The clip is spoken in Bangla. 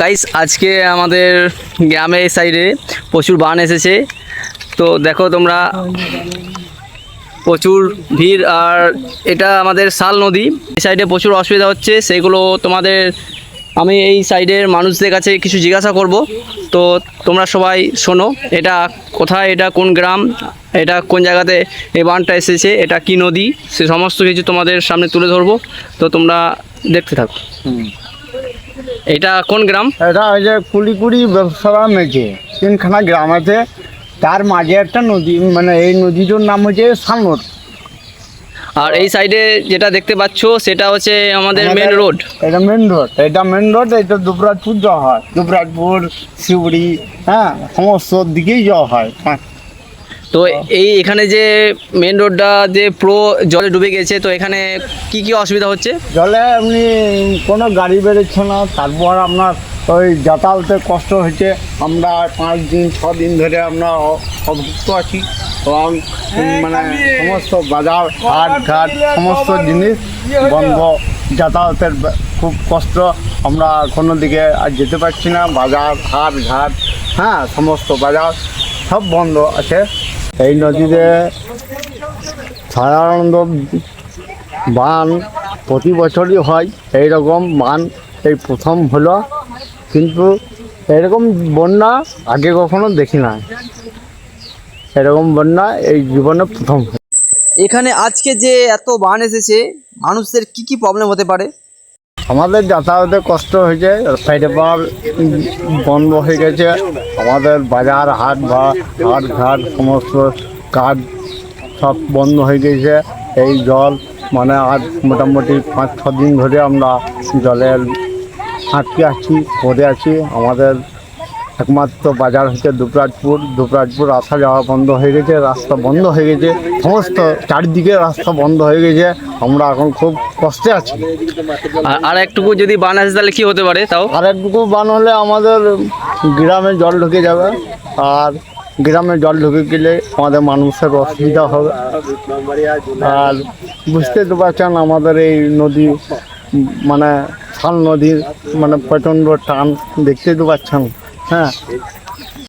গাইস আজকে আমাদের গ্রামে এই সাইডে প্রচুর বান এসেছে। তো দেখো তোমরা, প্রচুর ভিড় আর এটা আমাদের শাল নদী। এই সাইডে প্রচুর অসুবিধা হচ্ছে, সেগুলো তোমাদের আমি এই সাইডের মানুষদের কাছে কিছু জিজ্ঞাসা করব। তো তোমরা সবাই শোনো, এটা কোথায়, এটা কোন গ্রাম, এটা কোন জায়গাতে এই বানটা এসেছে, এটা কি নদী, সে সমস্ত কিছু তোমাদের সামনে তুলে ধরবো। তো তোমরা দেখতে থাকো। এটা কোন গ্রাম? এটা ওই যে কুড়িকুড়ি ব্যবসা মেঝে তিনখানা গ্রাম আছে। তার মাঝে একটা নদী মানে এই নদীটার নাম হচ্ছে সালনদ আর এই সাইডে যেটা দেখতে পাচ্ছ সেটা হচ্ছে আমাদের মেন রোড এটা মেন রোড এটা মেন রোড এটা দুবরাজপুর যাওয়া হয়। দুবরাজপুর শিউড়ি হ্যাঁ সমস্ত দিকেই যাওয়া হয় হ্যাঁ। তো এই এখানে যে মেন রোডটা যে পুরো জলে ডুবে গেছে তো এখানে কি কি অসুবিধা হচ্ছে? জলে এমনি কোনো গাড়ি বেরোচ্ছে না তারপর আপনার ওই যাতায়াতে কষ্ট হয়েছে আমরা পাঁচ দিন ছ দিন ধরে আমরা অভুক্ত আছি এবং মানে সমস্ত বাজার হাট ঘাট সমস্ত জিনিস বন্ধ। যাতায়াতের খুব কষ্ট। আমরা কোনো দিকে আর যেতে পারছি না। বাজার হাট ঘাট হ্যাঁ সমস্ত বাজার সব বন্ধ আছে। এই নদীতে সাধারণত বান প্রতি বছরই হয় এই রকম বান এই প্রথম হলো। কিন্তু এরকম বন্যা আগে কখনো দেখি না এরকম বন্যা এই জীবনে প্রথম এখানে আজকে যে এত বান এসেছে, মানুষদের কি কি প্রবলেম হতে পারে? আমাদের যাতায়াতে কষ্ট হয়েছে সাইডে পার বন্ধ হয়ে গেছে। আমাদের বাজার হাট বা হাট ঘাট সমস্ত কাজ সব বন্ধ হয়ে গেছে। এই জল মানে আজ মোটামুটি পাঁচ ছ দিন ধরে আমরা জলের আটকে আছি পরে আছি। আমাদের একমাত্র বাজার হচ্ছে দুপরাজপুর। দুপরাজপুর আসা যাওয়া বন্ধ হয়ে গেছে রাস্তা বন্ধ হয়ে গেছে। সমস্ত চারিদিকে রাস্তা বন্ধ হয়ে গেছে। আমরা এখন খুব কষ্টে আছি। আর একটুকু যদি বান আসে তাহলে কি হতে পারে তাও? আর একটুকু বান হলে আমাদের গ্রামে জল ঢুকে যাবে। আর গ্রামে জল ঢুকে গেলে আমাদের মানুষের অসুবিধা হবে। আর বুঝতে তো পারছেন আমাদের এই নদী মানে শাল নদীর মানে প্রচণ্ড টান দেখতে তো পাচ্ছেন। হ্যাঁ